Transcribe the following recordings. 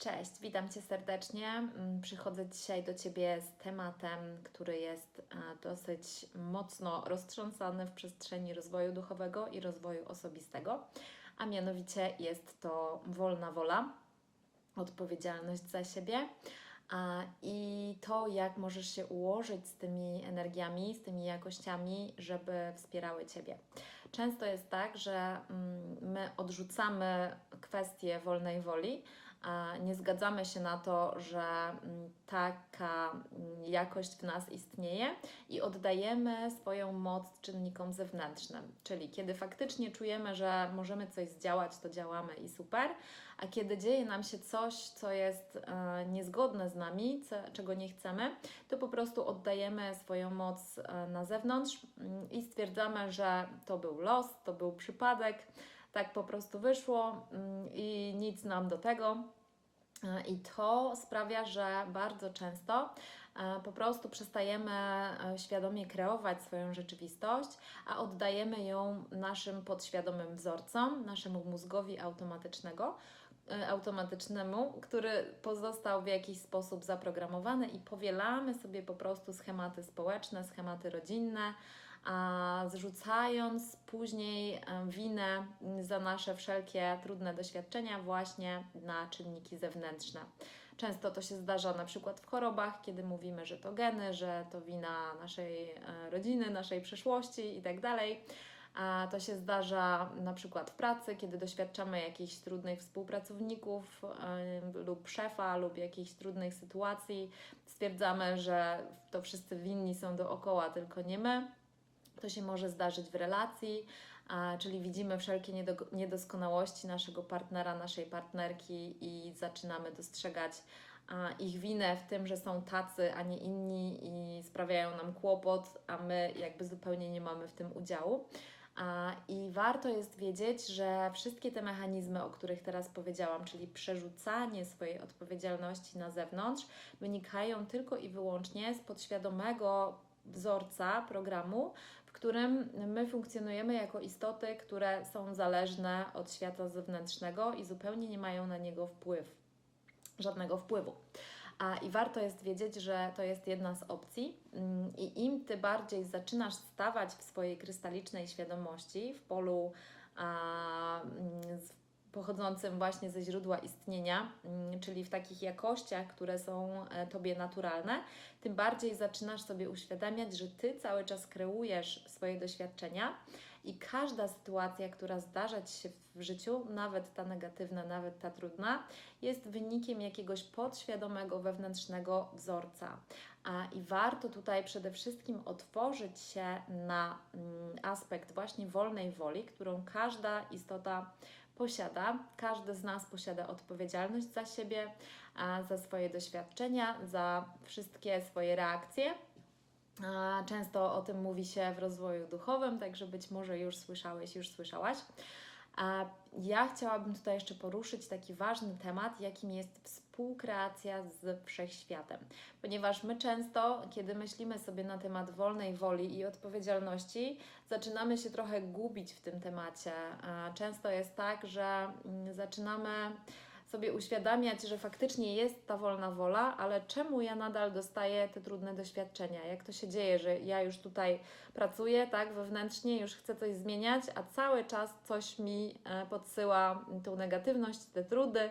Cześć, witam Cię serdecznie. Mm, Przychodzę dzisiaj do Ciebie z tematem, który jest e, dosyć mocno roztrząsany w przestrzeni rozwoju duchowego i rozwoju osobistego, a mianowicie jest to wolna wola, odpowiedzialność za siebie i to, jak możesz się ułożyć z tymi energiami, z tymi jakościami, żeby wspierały Ciebie. Często jest tak, że mm, my odrzucamy kwestię wolnej woli, nie zgadzamy się na to, że mm, taka mm, jakość w nas istnieje i oddajemy swoją moc czynnikom zewnętrznym. Czyli kiedy faktycznie czujemy, że możemy coś zdziałać, to działamy i super, a kiedy dzieje nam się coś, co jest e, niezgodne z nami, czego nie chcemy, to po prostu oddajemy swoją moc e, na zewnątrz mm, i stwierdzamy, że to był los, to był przypadek, tak po prostu wyszło mm, i nic nam do tego. E, I to sprawia, że bardzo często e, po prostu przestajemy e, świadomie kreować swoją rzeczywistość, a oddajemy ją naszym podświadomym wzorcom, naszemu mózgowi automatycznego, automatycznemu, który pozostał w jakiś sposób zaprogramowany i powielamy sobie po prostu schematy społeczne, schematy rodzinne, zrzucając później winę za nasze wszelkie trudne doświadczenia właśnie na czynniki zewnętrzne. Często to się zdarza na przykład w chorobach, kiedy mówimy, że to geny, że to wina naszej e, rodziny, naszej przeszłości itd. A to się zdarza na przykład w pracy, kiedy doświadczamy jakichś trudnych współpracowników lub szefa, lub jakichś trudnych sytuacji. Stwierdzamy, że to wszyscy winni są dookoła, tylko nie my. To się może zdarzyć w relacji, a, czyli widzimy wszelkie niedo, niedoskonałości naszego partnera, naszej partnerki i zaczynamy dostrzegać a, ich winę w tym, że są tacy, a nie inni i sprawiają nam kłopot, a my jakby zupełnie nie mamy w tym udziału. A, I warto jest wiedzieć, że wszystkie te mechanizmy, o których teraz powiedziałam, czyli przerzucanie swojej odpowiedzialności na zewnątrz, wynikają tylko i wyłącznie z podświadomego wzorca programu, w którym my funkcjonujemy jako istoty, które są zależne od świata zewnętrznego i zupełnie nie mają na niego wpływ, żadnego wpływu. A i warto jest wiedzieć, że to jest jedna z opcji, mm, i im ty bardziej zaczynasz stawać w swojej krystalicznej świadomości, w polu a, mm, z- pochodzącym właśnie ze źródła istnienia, mm, czyli w takich jakościach, które są e, Tobie naturalne, tym bardziej zaczynasz sobie uświadamiać, że Ty cały czas kreujesz swoje doświadczenia i każda sytuacja, która zdarza Ci się w życiu, nawet ta negatywna, nawet ta trudna, jest wynikiem jakiegoś podświadomego wewnętrznego wzorca. A, I warto tutaj przede wszystkim otworzyć się na mm, aspekt właśnie wolnej woli, którą każda istota posiada. Każdy z nas posiada odpowiedzialność za siebie, za swoje doświadczenia, za wszystkie swoje reakcje. Często o tym mówi się w rozwoju duchowym, także być może już słyszałeś, już słyszałaś. Ja chciałabym tutaj jeszcze poruszyć taki ważny temat, jakim jest współkreacja z wszechświatem. Ponieważ my często, kiedy myślimy sobie na temat wolnej woli i odpowiedzialności, zaczynamy się trochę gubić w tym temacie. Często jest tak, że mm, zaczynamy sobie uświadamiać, że faktycznie jest ta wolna wola, ale czemu ja nadal dostaję te trudne doświadczenia? Jak to się dzieje, że ja już tutaj pracuję, tak, wewnętrznie, już chcę coś zmieniać, a cały czas coś mi e, podsyła tą negatywność, te trudy,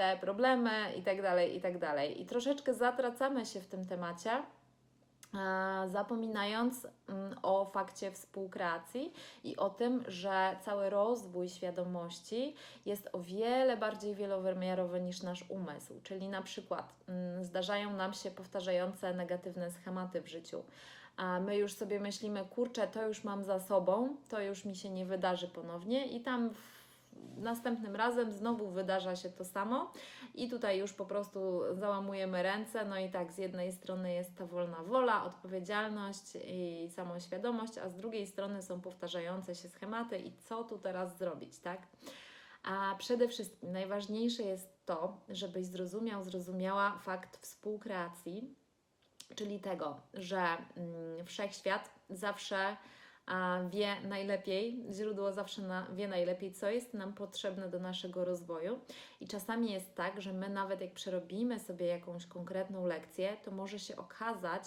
te problemy i tak dalej, i tak. I troszeczkę zatracamy się w tym temacie e, zapominając mm, o fakcie współkreacji i o tym, że cały rozwój świadomości jest o wiele bardziej wielowymiarowy niż nasz umysł. Czyli na przykład mm, zdarzają nam się powtarzające negatywne schematy w życiu. A my już sobie myślimy, kurczę, to już mam za sobą, to już mi się nie wydarzy ponownie i tam w następnym razem znowu wydarza się to samo i tutaj już po prostu załamujemy ręce. No i tak, z jednej strony jest ta wolna wola, odpowiedzialność i samoświadomość, a z drugiej strony są powtarzające się schematy i co tu teraz zrobić, tak? A przede wszystkim najważniejsze jest to, żebyś zrozumiał, zrozumiała fakt współkreacji, czyli tego, że mm, wszechświat zawsze wie najlepiej, źródło zawsze na, wie najlepiej, co jest nam potrzebne do naszego rozwoju. I czasami jest tak, że my nawet jak przerobimy sobie jakąś konkretną lekcję, to może się okazać,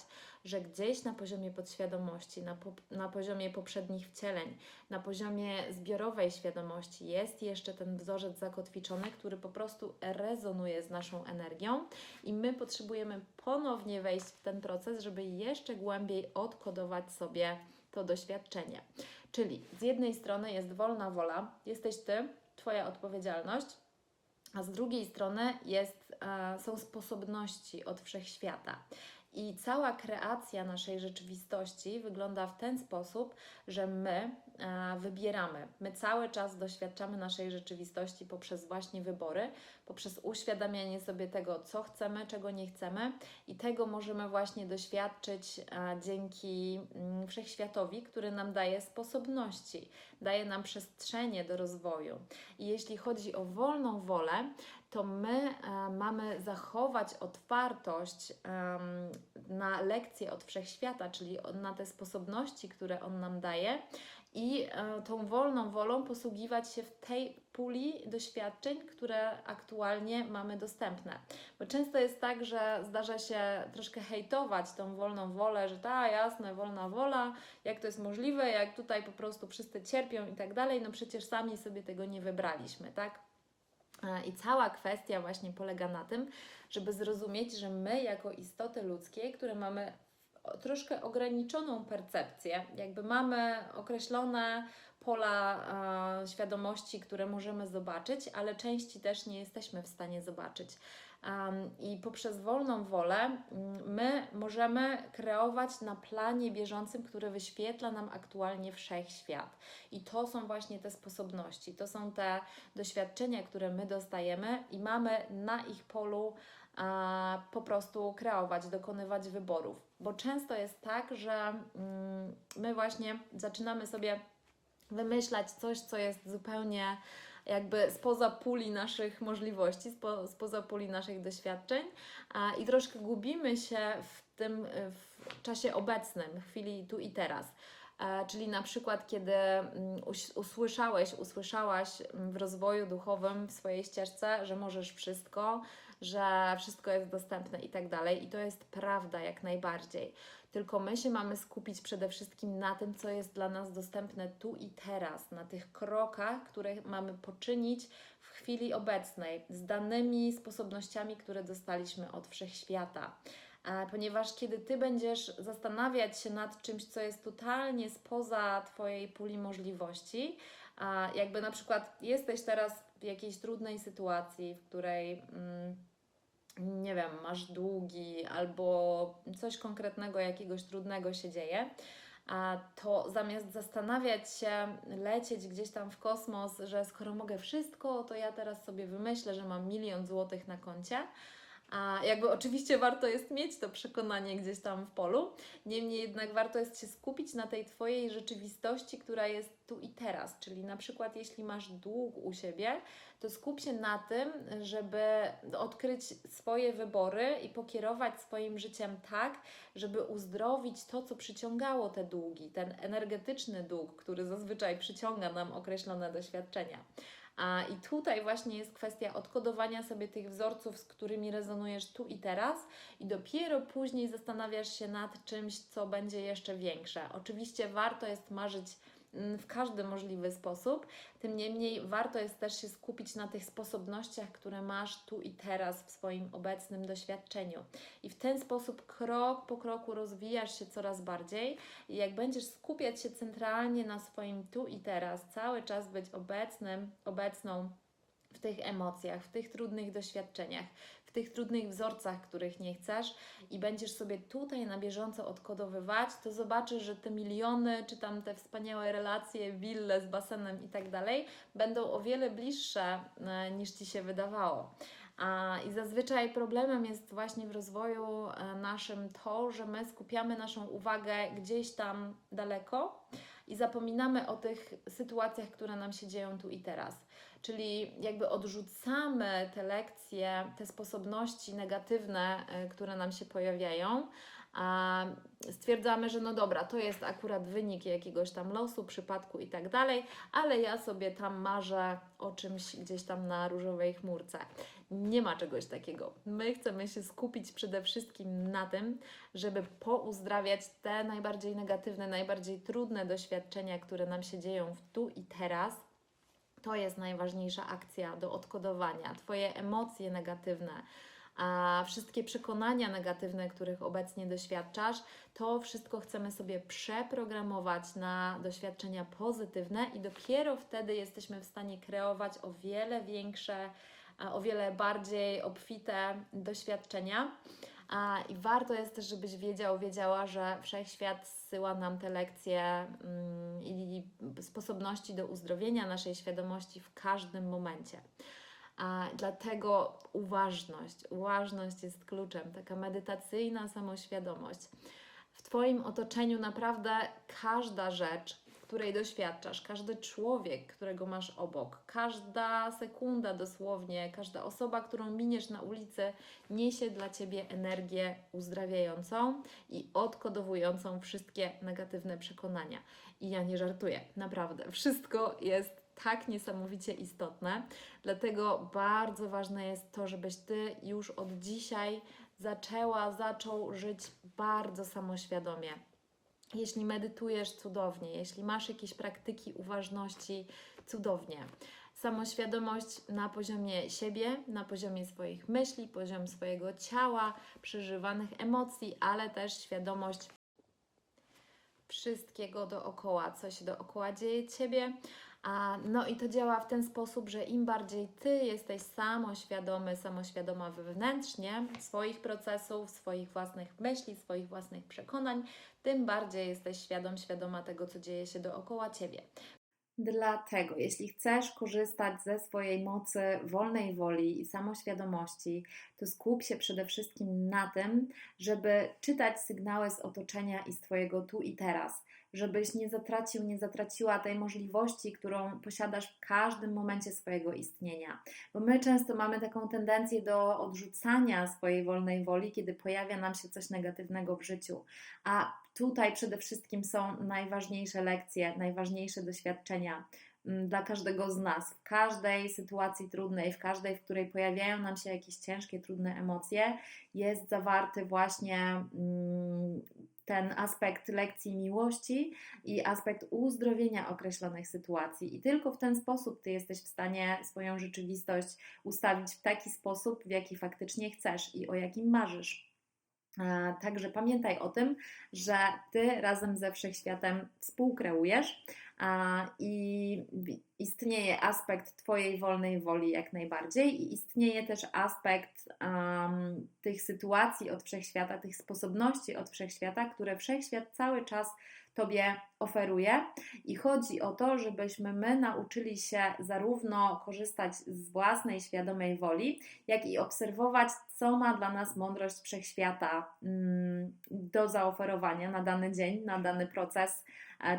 że gdzieś na poziomie podświadomości, na, po, na poziomie poprzednich wcieleń, na poziomie zbiorowej świadomości jest jeszcze ten wzorzec zakotwiczony, który po prostu rezonuje z naszą energią i my potrzebujemy ponownie wejść w ten proces, żeby jeszcze głębiej odkodować sobie to doświadczenie. Czyli z jednej strony jest wolna wola, jesteś ty, Twoja odpowiedzialność, a z drugiej strony jest, e, są sposobności od wszechświata. I cała kreacja naszej rzeczywistości wygląda w ten sposób, że my e, wybieramy. My cały czas doświadczamy naszej rzeczywistości poprzez właśnie wybory, poprzez uświadamianie sobie tego, co chcemy, czego nie chcemy, i tego możemy właśnie doświadczyć e, dzięki mm, wszechświatowi, który nam daje sposobności, daje nam przestrzenie do rozwoju. I jeśli chodzi o wolną wolę, to my e, mamy zachować otwartość na lekcje od wszechświata, czyli na te sposobności, które on nam daje, i e, tą wolną wolą posługiwać się w tej puli doświadczeń, które aktualnie mamy dostępne. Bo często jest tak, że zdarza się troszkę hejtować tą wolną wolę, że ta jasne, wolna wola, jak to jest możliwe, jak tutaj po prostu wszyscy cierpią i tak dalej, no przecież sami sobie tego nie wybraliśmy, tak? E, I cała kwestia właśnie polega na tym, żeby zrozumieć, że my, jako istoty ludzkie, które mamy troszkę ograniczoną percepcję, jakby mamy określone pola e, świadomości, które możemy zobaczyć, ale części też nie jesteśmy w stanie zobaczyć. I poprzez wolną wolę my możemy kreować na planie bieżącym, który wyświetla nam aktualnie wszechświat. I to są właśnie te sposobności, to są te doświadczenia, które my dostajemy i mamy na ich polu a, po prostu kreować, dokonywać wyborów. Bo często jest tak, że my właśnie zaczynamy sobie wymyślać coś, co jest zupełnie jakby spoza puli naszych możliwości, spo, spoza puli naszych doświadczeń a, i troszkę gubimy się w tym y, w czasie obecnym, chwili tu i teraz. E, Czyli na przykład, kiedy mm, usłyszałeś, usłyszałaś mm, w rozwoju duchowym w swojej ścieżce, że możesz wszystko, że wszystko jest dostępne i tak dalej. I to jest prawda jak najbardziej. Tylko my się mamy skupić przede wszystkim na tym, co jest dla nas dostępne tu i teraz, na tych krokach, które mamy poczynić w chwili obecnej, z danymi sposobnościami, które dostaliśmy od wszechświata. E, Ponieważ kiedy ty będziesz zastanawiać się nad czymś, co jest totalnie spoza Twojej puli możliwości, jakby na przykład jesteś teraz w jakiejś trudnej sytuacji, w której. Mm, nie wiem, masz długi albo coś konkretnego, jakiegoś trudnego się dzieje, a to zamiast zastanawiać się, lecieć gdzieś tam w kosmos, że skoro mogę wszystko, to ja teraz sobie wymyślę, że mam milion złotych na koncie. A jakby oczywiście warto jest mieć to przekonanie gdzieś tam w polu, niemniej jednak warto jest się skupić na tej Twojej rzeczywistości, która jest tu i teraz. Czyli na przykład, jeśli masz dług u siebie, to skup się na tym, żeby odkryć swoje wybory i pokierować swoim życiem tak, żeby uzdrowić to, co przyciągało te długi, ten energetyczny dług, który zazwyczaj przyciąga nam określone doświadczenia. A, I tutaj właśnie jest kwestia odkodowania sobie tych wzorców, z którymi rezonujesz tu i teraz, i dopiero później zastanawiasz się nad czymś, co będzie jeszcze większe. Oczywiście warto jest marzyć w każdy możliwy sposób, tym niemniej warto jest też się skupić na tych sposobnościach, które masz tu i teraz w swoim obecnym doświadczeniu. I w ten sposób krok po kroku rozwijasz się coraz bardziej i jak będziesz skupiać się centralnie na swoim tu i teraz, cały czas być obecnym, obecną w tych emocjach, w tych trudnych doświadczeniach, tych trudnych wzorcach, których nie chcesz i będziesz sobie tutaj na bieżąco odkodowywać, to zobaczysz, że te miliony, czy tam te wspaniałe relacje, wille z basenem i tak dalej, będą o wiele bliższe e, niż Ci się wydawało. I zazwyczaj problemem jest właśnie w rozwoju e, naszym to, że my skupiamy naszą uwagę gdzieś tam daleko i zapominamy o tych sytuacjach, które nam się dzieją tu i teraz. Czyli jakby odrzucamy te lekcje, te sposobności negatywne, e, które nam się pojawiają, a stwierdzamy, że no dobra, to jest akurat wynik jakiegoś tam losu, przypadku i tak dalej, ale ja sobie tam marzę o czymś gdzieś tam na różowej chmurce. Nie ma czegoś takiego. My chcemy się skupić przede wszystkim na tym, żeby pouzdrawiać te najbardziej negatywne, najbardziej trudne doświadczenia, które nam się dzieją w tu i teraz. To jest najważniejsza akcja do odkodowania. Twoje emocje negatywne, a wszystkie przekonania negatywne, których obecnie doświadczasz, to wszystko chcemy sobie przeprogramować na doświadczenia pozytywne i dopiero wtedy jesteśmy w stanie kreować o wiele większe, o wiele bardziej obfite doświadczenia. I warto jest też, żebyś wiedział, wiedziała, że wszechświat zsyła nam te lekcje mm, i sposobności do uzdrowienia naszej świadomości w każdym momencie. A dlatego uważność, uważność jest kluczem, taka medytacyjna samoświadomość. W Twoim otoczeniu naprawdę każda rzecz, której doświadczasz, każdy człowiek, którego masz obok, każda sekunda dosłownie, każda osoba, którą miniesz na ulicy, niesie dla Ciebie energię uzdrawiającą i odkodowującą wszystkie negatywne przekonania. I ja nie żartuję, naprawdę, wszystko jest tak niesamowicie istotne. Dlatego bardzo ważne jest to, żebyś ty już od dzisiaj zaczęła, zaczął żyć bardzo samoświadomie. Jeśli medytujesz cudownie, jeśli masz jakieś praktyki uważności cudownie. Samoświadomość na poziomie siebie, na poziomie swoich myśli, poziom swojego ciała, przeżywanych emocji, ale też świadomość wszystkiego dookoła, co się dookoła dzieje Ciebie, no i to działa w ten sposób, że im bardziej Ty jesteś samoświadomy, samoświadoma wewnętrznie swoich procesów, swoich własnych myśli, swoich własnych przekonań, tym bardziej jesteś świadom, świadoma tego, co dzieje się dookoła Ciebie. Dlatego, jeśli chcesz korzystać ze swojej mocy wolnej woli i samoświadomości, to skup się przede wszystkim na tym, żeby czytać sygnały z otoczenia i z Twojego tu i teraz żebyś nie zatracił, nie zatraciła tej możliwości, którą posiadasz w każdym momencie swojego istnienia. Bo my często mamy taką tendencję do odrzucania swojej wolnej woli, kiedy pojawia nam się coś negatywnego w życiu. A tutaj przede wszystkim są najważniejsze lekcje, najważniejsze doświadczenia mm, dla każdego z nas. W każdej sytuacji trudnej, w każdej, w której pojawiają nam się jakieś ciężkie, trudne emocje, jest zawarty właśnie mm, ten aspekt lekcji miłości i aspekt uzdrowienia określonych sytuacji. I tylko w ten sposób ty jesteś w stanie swoją rzeczywistość ustawić w taki sposób, w jaki faktycznie chcesz i o jakim marzysz. Także pamiętaj o tym, że ty razem ze wszechświatem współkreujesz i istnieje aspekt Twojej wolnej woli jak najbardziej i istnieje też aspekt um, tych sytuacji od wszechświata, tych sposobności od wszechświata, które wszechświat cały czas Tobie oferuje. I chodzi o to, żebyśmy my nauczyli się zarówno korzystać z własnej świadomej woli, jak i obserwować, co ma dla nas mądrość wszechświata mm, do zaoferowania na dany dzień, na dany proces,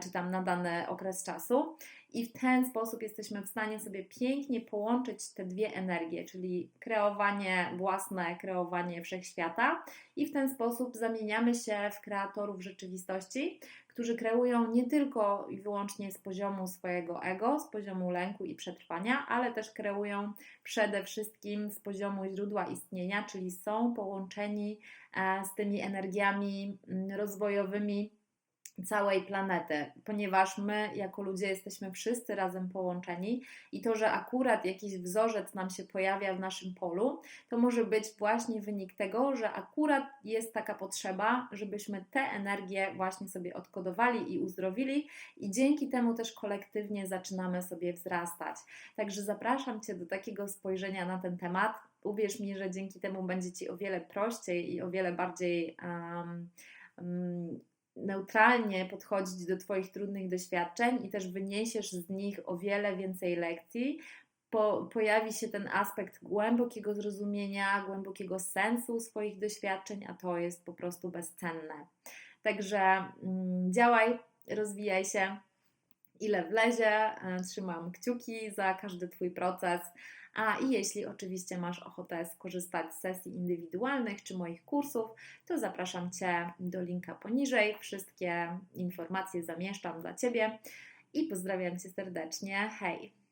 czy tam na dany okres czasu. I w ten sposób jesteśmy w stanie sobie pięknie połączyć te dwie energie, czyli kreowanie własne, kreowanie wszechświata, i w ten sposób zamieniamy się w kreatorów rzeczywistości, którzy kreują nie tylko i wyłącznie z poziomu swojego ego, z poziomu lęku i przetrwania, ale też kreują przede wszystkim z poziomu źródła istnienia, czyli są połączeni e, z tymi energiami mm, rozwojowymi całej planety, ponieważ my jako ludzie jesteśmy wszyscy razem połączeni i to, że akurat jakiś wzorzec nam się pojawia w naszym polu, to może być właśnie wynik tego, że akurat jest taka potrzeba, żebyśmy te energie właśnie sobie odkodowali i uzdrowili i dzięki temu też kolektywnie zaczynamy sobie wzrastać. Także zapraszam Cię do takiego spojrzenia na ten temat. Uwierz mi, że dzięki temu będzie Ci o wiele prościej i o wiele bardziej um, neutralnie podchodzić do Twoich trudnych doświadczeń i też wyniesiesz z nich o wiele więcej lekcji, po, pojawi się ten aspekt głębokiego zrozumienia, głębokiego sensu swoich doświadczeń, a to jest po prostu bezcenne. Także mm, działaj, rozwijaj się, ile wlezie. E, trzymam kciuki za każdy Twój proces. A i jeśli oczywiście masz ochotę skorzystać z sesji indywidualnych czy moich kursów, to zapraszam Cię do linka poniżej. Wszystkie informacje zamieszczam dla Ciebie i pozdrawiam Cię serdecznie. Hej!